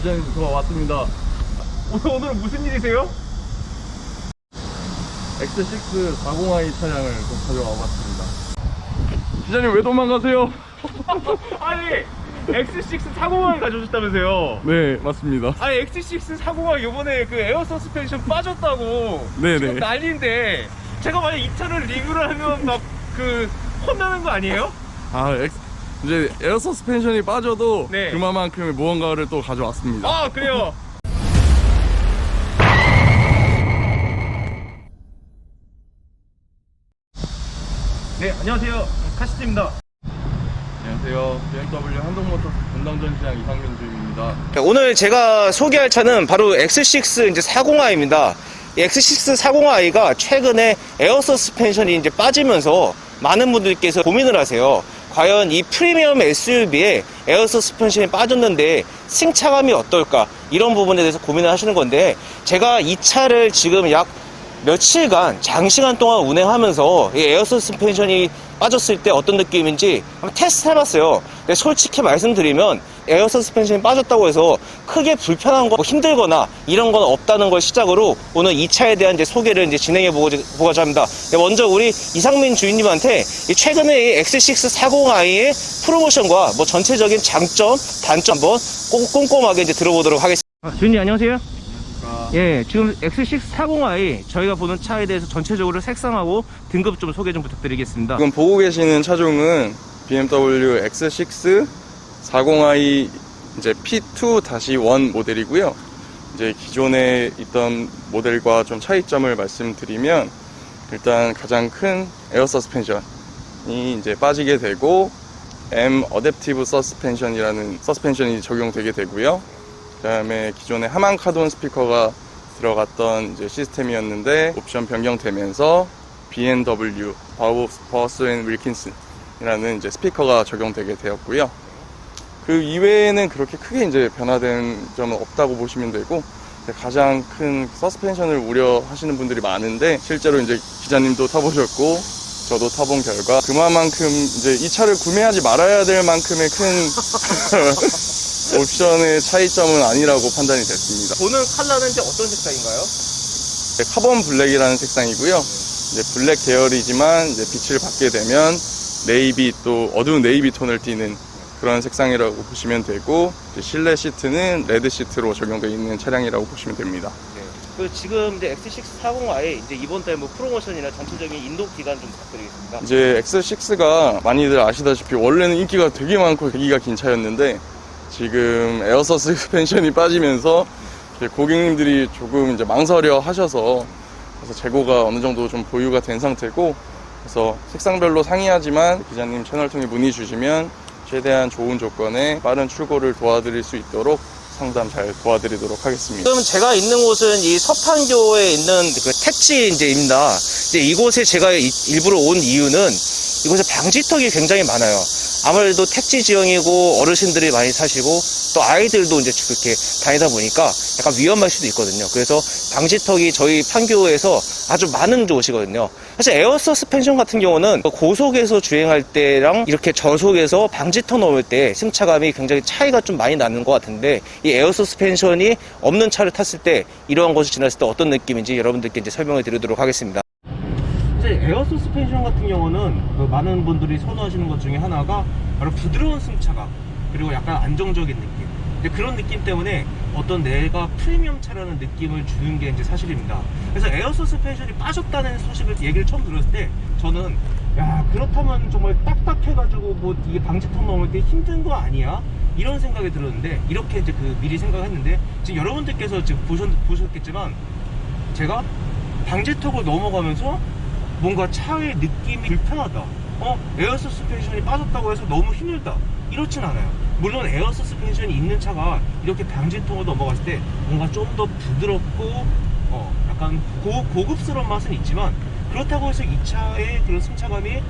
기자님 저 왔습니다. 오늘, 오늘은 무슨 일이세요? X6 40i 차량을 좀 가져와 봤습니다. 기자님 왜 도망가세요? 아니 X6 450을 가져오셨다면서요 네, 맞습니다. 아니 X6 450 요번에 그 에어 서스펜션 빠졌다고 네네. 지금 난리인데 제가 만약 이 차를 리뷰를 하면 막 그 혼나는 거 아니에요? 아, X, 이제 에어 서스펜션이 빠져도 네. 그만큼의 무언가를 또 가져왔습니다. 아 그래요 네 안녕하세요 카시트입니다 안녕하세요. BMW 한동모터스 분당전 시장 이상민 주임입니다. 자, 오늘 제가 소개할 차는 바로 X6 이제 40i입니다. X6 40i가 최근에 에어 서스펜션이 이제 빠지면서 많은 분들께서 고민을 하세요. 과연 이 프리미엄 SUV에 에어 서스펜션이 빠졌는데 승차감이 어떨까? 이런 부분에 대해서 고민을 하시는 건데 제가 이 차를 지금 약 며칠간 장시간 동안 운행하면서 이 에어 서스펜션이 빠졌을 때 어떤 느낌인지 한번 테스트 해봤어요. 근데 솔직히 말씀드리면 에어 서스펜션이 빠졌다고 해서 크게 불편한 거, 뭐 힘들거나 이런 건 없다는 걸 시작으로 오늘 이 차에 대한 이제 소개를 이제 진행해 보고자 합니다. 네, 먼저 우리 이상민 주인님한테 이 최근에 이 X6 40i의 프로모션과 뭐 전체적인 장점, 단점 한번 꼼- 꼼꼼하게 이제 들어보도록 하겠습니다. 아, 주인님 안녕하세요. 예, 지금 X6 40i 저희가 보는 차에 대해서 전체적으로 색상하고 등급 좀 소개 좀 부탁드리겠습니다. 지금 보고 계시는 차종은 BMW X6 40i 이제 P2-1 모델이고요. 이제 기존에 있던 모델과 좀 차이점을 말씀드리면 일단 가장 큰 에어 서스펜션이 이제 빠지게 되고 M 어댑티브 서스펜션이라는 서스펜션이 적용되게 되고요. 그다음에 기존에 하만 카돈 스피커가 들어갔던 이제 시스템이었는데 옵션 변경되면서 B&W 바우 버스 앤 윌킨슨이라는 이제 스피커가 적용되게 되었고요. 그 이외에는 그렇게 크게 이제 변화된 점은 없다고 보시면 되고 가장 큰 서스펜션을 우려하시는 분들이 많은데 실제로 이제 기자님도 타보셨고 저도 타본 결과 그만큼 이제 이 차를 구매하지 말아야 될 만큼의 큰 옵션의 차이점은 아니라고 판단이 됐습니다. 오늘 컬러는 이제 어떤 색상인가요? 네, 카본 블랙이라는 색상이고요. 이제 블랙 계열이지만 이제 빛을 받게 되면 네이비 또 어두운 네이비 톤을 띠는 그런 색상이라고 보시면 되고 이제 실내 시트는 레드 시트로 적용되어 있는 차량이라고 보시면 됩니다. 그 지금 이제 X6 40i 이제 이번 달 뭐 프로모션이나 전체적인 인도 기간 좀 부탁드리겠습니다. 이제 X6가 많이들 아시다시피 원래는 인기가 되게 많고 대기가 긴 차였는데 지금 에어 서 스펜션이 빠지면서 고객님들이 조금 이제 망설여 하셔서 그래서 재고가 어느 정도 좀 보유가 된 상태고 그래서 색상별로 상이하지만 기자님 채널 통해 문의 주시면 최대한 좋은 조건에 빠른 출고를 도와드릴 수 있도록 상담 잘 도와드리도록 하겠습니다. 지금 제가 있는 곳은 이 서판교에 있는 그 택지 이제입니다. 근데 이곳에 제가 이- 일부러 온 이유는 이곳에 방지턱이 굉장히 많아요. 아무래도 택지 지형이고 어르신들이 많이 사시고 또 아이들도 이제 그렇게 다니다 보니까 약간 위험할 수도 있거든요. 그래서 방지턱이 저희 판교에서 아주 많은 곳이거든요. 사실 에어 서스펜션 같은 경우는 고속에서 주행할 때랑 이렇게 저속에서 방지턱 넘을 때 승차감이 굉장히 차이가 좀 많이 나는 것 같은데 이 에어 서스펜션이 없는 차를 탔을 때 이러한 곳을 지났을 때 어떤 느낌인지 여러분들께 이제 설명을 드리도록 하겠습니다. 에어 서스펜션 같은 경우는 그 많은 분들이 선호하시는 것 중에 하나가 바로 부드러운 승차감 그리고 약간 안정적인 느낌. 근데 그런 느낌 때문에 어떤 내가 프리미엄 차라는 느낌을 주는 게 이제 사실입니다. 그래서 에어 서스펜션이 빠졌다는 소식을 얘기를 처음 들었을 때 저는 야 그렇다면 정말 딱딱해가지고 뭐 이게 방지턱 넘을 때 힘든 거 아니야? 이런 생각이 들었는데 이렇게 이제 그 미리 생각했는데 지금 여러분들께서 지금 보셨, 보셨겠지만 제가 방지턱을 넘어가면서 뭔가 차의 느낌이 불편하다. 어, 에어 서스펜션이 빠졌다고 해서 너무 힘들다. 이렇진 않아요. 물론 에어 서스펜션이 있는 차가 이렇게 방지턱을 넘어갔을 때 뭔가 좀 더 부드럽고 어, 약간 고, 고급스러운 맛은 있지만 그렇다고 해서 이 차의 그런 승차감이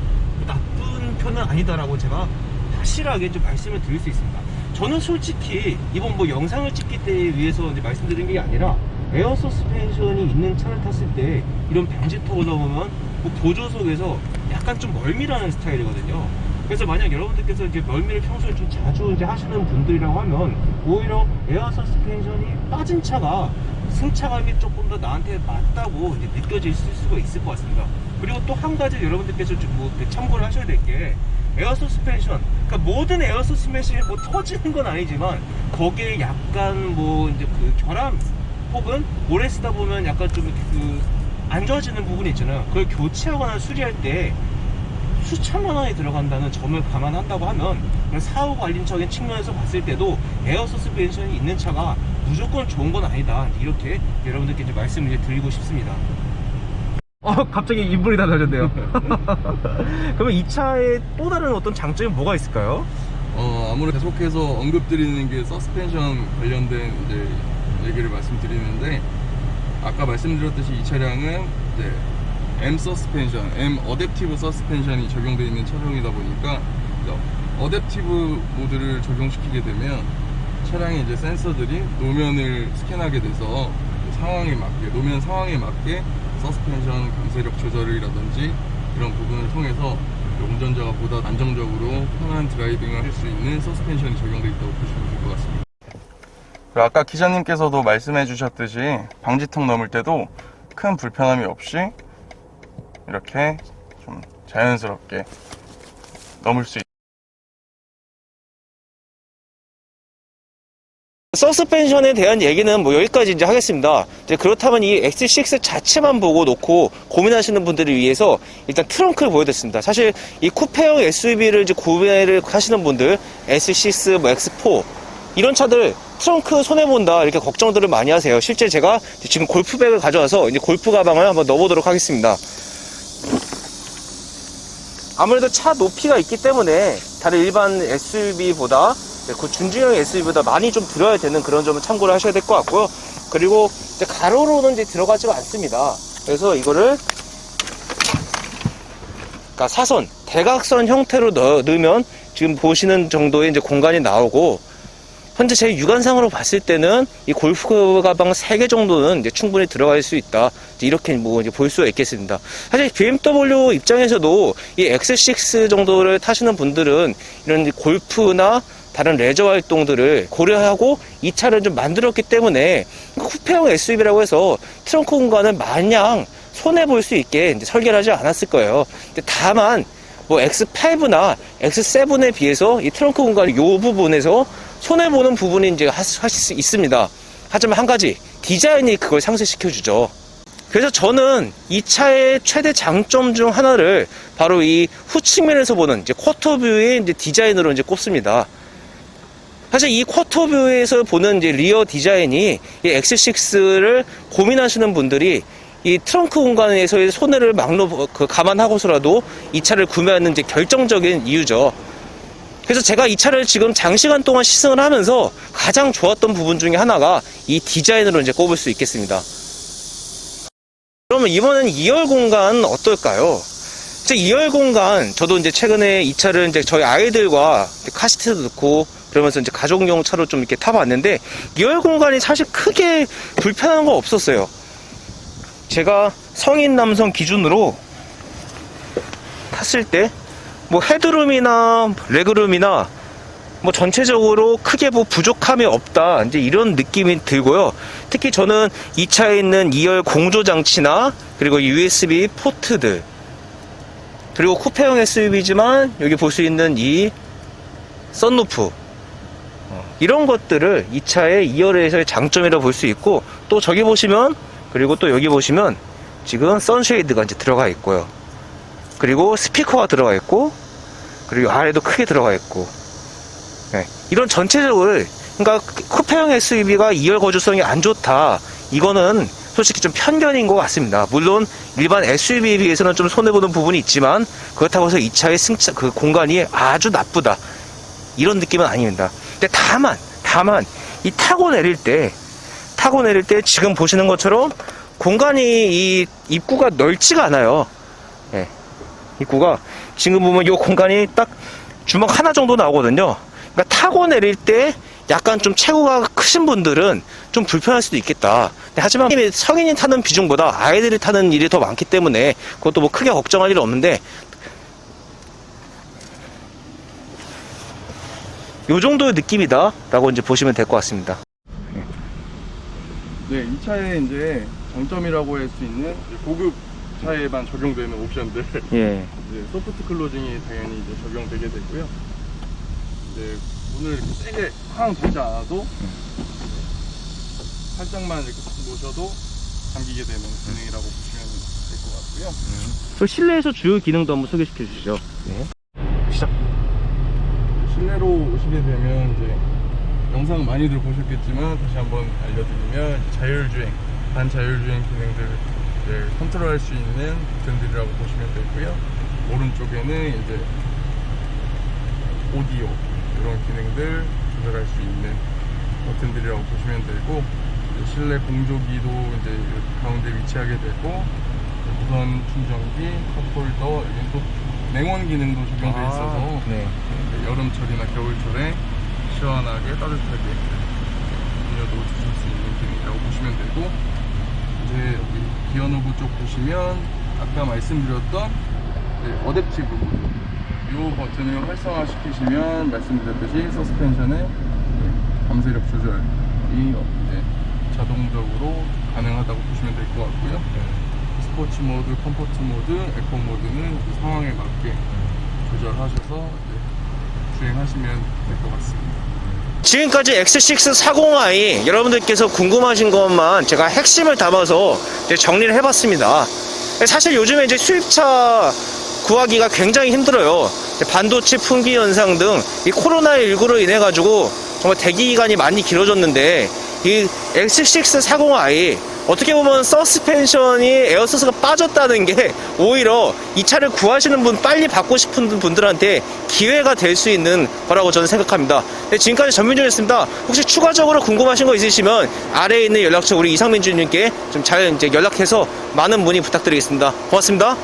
나쁜 편은 아니다라고 제가 확실하게 좀 말씀을 드릴 수 있습니다. 저는 솔직히 이번 뭐 영상을 찍기 때 위해서 이제 말씀드린 게 아니라 에어 서스펜션이 있는 차를 탔을 때 이런 방지턱을 넘으면 뭐 보조석에서 약간 좀 멀미라는 스타일이거든요. 그래서 만약 여러분들께서 이제 멀미를 평소에 좀 자주 이제 하시는 분들이라고 하면 오히려 에어 서스펜션이 빠진 차가 승차감이 조금 더 나한테 맞다고 이제 느껴질 수가 있을 것 같습니다. 그리고 또 한 가지 여러분들께서 좀뭐 참고를 하셔야 될 게 에어 서스펜션, 그러니까 모든 에어 서스펜션이 뭐 터지는 건 아니지만 거기에 약간 뭐 이제 그 결함 혹은 오래 쓰다 보면 약간 좀 이렇게 그 안 좋아지는 부분이 있잖아요. 그걸 교체하거나 수리할 때 수천만 원이 들어간다는 점을 감안한다고 하면 사후 관리적인 측면에서 봤을 때도 에어 서스펜션이 있는 차가 무조건 좋은 건 아니다. 이렇게 여러분들께 이제 말씀을 이제 드리고 싶습니다. 어, 갑자기 인물이 달라졌네요. 그러면 이 차의 또 다른 어떤 장점이 뭐가 있을까요? 어, 아무래도 계속해서 언급드리는 게 서스펜션 관련된 이제 얘기를 말씀드리는데 아까 말씀드렸듯이 이 차량은 이제 M 서스펜션, M 어댑티브 서스펜션이 적용되어 있는 차종이다 보니까 어댑티브 모드를 적용시키게 되면 차량의 이제 센서들이 노면을 스캔하게 돼서 그 상황에 맞게 노면 상황에 맞게 서스펜션 강세력 조절이라든지 그런 부분을 통해서 운전자가 보다 안정적으로 편한 드라이빙을 할 수 있는 서스펜션이 적용되어 있다고 보시면 될 것 같습니다. 아까 기자님께서도 말씀해 주셨듯이 방지턱 넘을 때도 큰 불편함이 없이 이렇게 좀 자연스럽게 넘을 수 있 서스펜션에 대한 얘기는 뭐 여기까지 이제 하겠습니다. 이제 그렇다면 이 X6 자체만 보고 놓고 고민하시는 분들을 위해서 일단 트렁크를 보여드렸습니다. 사실 이 쿠페형 SUV를 이제 구매를 하시는 분들 S6, 뭐 X4 이런 차들 트렁크 손해 본다 이렇게 걱정들을 많이 하세요. 실제 제가 지금 골프백을 가져와서 이제 골프 가방을 한번 넣어보도록 하겠습니다. 아무래도 차 높이가 있기 때문에 다른 일반 SUV보다 그 준중형 SUV보다 많이 좀 들어야 되는 그런 점을 참고를 하셔야 될 것 같고요. 그리고 이제 가로로는 이제 들어가지가 않습니다. 그래서 이거를 그러니까 사선 대각선 형태로 넣, 넣으면 지금 보시는 정도의 이제 공간이 나오고 현재 제 육안상으로 봤을 때는 이 골프 가방 3개 정도는 이제 충분히 들어갈 수 있다. 이렇게 뭐 이제 볼 수가 있겠습니다. 사실 BMW 입장에서도 이 X6 정도를 타시는 분들은 이런 골프나 다른 레저 활동들을 고려하고 이 차를 좀 만들었기 때문에 쿠페형 SUV라고 해서 트렁크 공간을 마냥 손해 볼 수 있게 설계를 하지 않았을 거예요. 다만 뭐 X5나 X7에 비해서 이 트렁크 공간 이 부분에서 손해 보는 부분이 이제 하- 하실 수 있습니다. 하지만 한 가지 디자인이 그걸 상쇄시켜 주죠. 그래서 저는 이 차의 최대 장점 중 하나를 바로 이 후측면에서 보는 이제 쿼터뷰의 이제 디자인으로 이제 꼽습니다. 사실 이 쿼터뷰에서 보는 이제 리어 디자인이 이 X6를 고민하시는 분들이 이 트렁크 공간에서의 손해를 막로 그 감안하고서라도 이 차를 구매하는 이제 결정적인 이유죠. 그래서 제가 이 차를 지금 장시간 동안 시승을 하면서 가장 좋았던 부분 중에 하나가 이 디자인으로 이제 꼽을 수 있겠습니다. 그러면 이번엔 2열 공간 어떨까요? 이제 2열 공간, 저도 이제 최근에 이 차를 이제 저희 아이들과 카시트도 넣고 그러면서 이제 가족용 차로 좀 이렇게 타봤는데 2열 공간이 사실 크게 불편한 거 없었어요. 제가 성인 남성 기준으로 탔을 때 뭐 헤드룸이나 레그룸이나 뭐 전체적으로 크게 뭐 부족함이 없다 이제 이런 느낌이 들고요. 특히 저는 이 차에 있는 2열 공조 장치나 그리고 USB 포트들 그리고 쿠페형 SUV지만 여기 볼 수 있는 이 썬루프 어, 이런 것들을 이 차의 2열에서의 장점이라 볼 수 있고 또 저기 보시면 그리고 또 여기 보시면 지금 선쉐이드가 이제 들어가 있고요. 그리고 스피커가 들어가 있고 그리고 아래도 크게 들어가 있고. 네, 이런 전체적으로 그러니까 쿠페형 SUV가 2열 거주성이 안 좋다. 이거는 솔직히 좀 편견인 것 같습니다. 물론 일반 SUV에 비해서는 좀 손해보는 부분이 있지만 그렇다고 해서 이 차의 승차 그 공간이 아주 나쁘다. 이런 느낌은 아닙니다. 근데 다만 다만 이 타고 내릴 때 타고 내릴 때 지금 보시는 것처럼 공간이 이 입구가 넓지가 않아요. 예. 입구가 지금 보면 이 공간이 딱 주먹 하나 정도 나오거든요. 그러니까 타고 내릴 때 약간 좀 체구가 크신 분들은 좀 불편할 수도 있겠다. 근데 하지만 성인이 타는 비중보다 아이들이 타는 일이 더 많기 때문에 그것도 뭐 크게 걱정할 일 없는데 요 정도의 느낌이다 라고 이제 보시면 될 것 같습니다. 네, 이 차의 이제 장점이라고 할 수 있는 고급 차에만 적용되는 옵션들. 예. 이제 소프트 클로징이 당연히 이제 적용되게 되고요. 이제 문을 이렇게 세게 쾅 닫지 않아도 살짝만 이렇게 툭 놓으셔도 잠기게 되는 기능이라고 보시면 될 것 같고요. 그 실내에서 주요 기능도 한번 소개시켜 주시죠. 네. 시작. 실내로 오시게 되면 이제 영상 많이들 보셨겠지만 다시 한번 알려드리면 자율주행, 반자율주행 기능들 을 컨트롤할 수 있는 버튼들이라고 보시면 되고요. 오른쪽에는 이제 오디오 이런 기능들 조절할 수 있는 버튼들이라고 보시면 되고 이제 실내 공조기도 이제 가운데 위치하게 되고 무선 충전기, 컵홀더, 여기는 또 냉온 기능도 적용돼 있어서 네. 여름철이나 겨울철에 시원하게 따뜻하게 음료도 드실 수 있는 기능이라고 보시면 되고 이제 여 기 기어노브 쪽 보시면 아까 말씀드렸던 이제 어댑티브 모드 이 버튼을 활성화시키시면 말씀드렸듯이 서스펜션의 감쇄력 조절이 이제 자동적으로 가능하다고 보시면 될 것 같고요. 스포츠 모드, 컴포트 모드, 에코 모드는 그 상황에 맞게 조절하셔서 이제 주행하시면 될 것 같습니다. 지금까지 X6 40i 여러분들께서 궁금하신 것만 제가 핵심을 담아서 정리를 해봤습니다. 사실 요즘에 이제 수입차 구하기가 굉장히 힘들어요. 반도체 품귀 현상 등 이 코로나19로 인해 가지고 정말 대기 기간이 많이 길어졌는데 이 X6 40i 어떻게 보면 서스펜션이 에어서스가 빠졌다는 게 오히려 이 차를 구하시는 분 빨리 받고 싶은 분들한테 기회가 될 수 있는 거라고 저는 생각합니다. 네, 지금까지 전민준이었습니다. 혹시 추가적으로 궁금하신 거 있으시면 아래에 있는 연락처 우리 이상민 주님께 좀 잘 이제 연락해서 많은 문의 부탁드리겠습니다. 고맙습니다.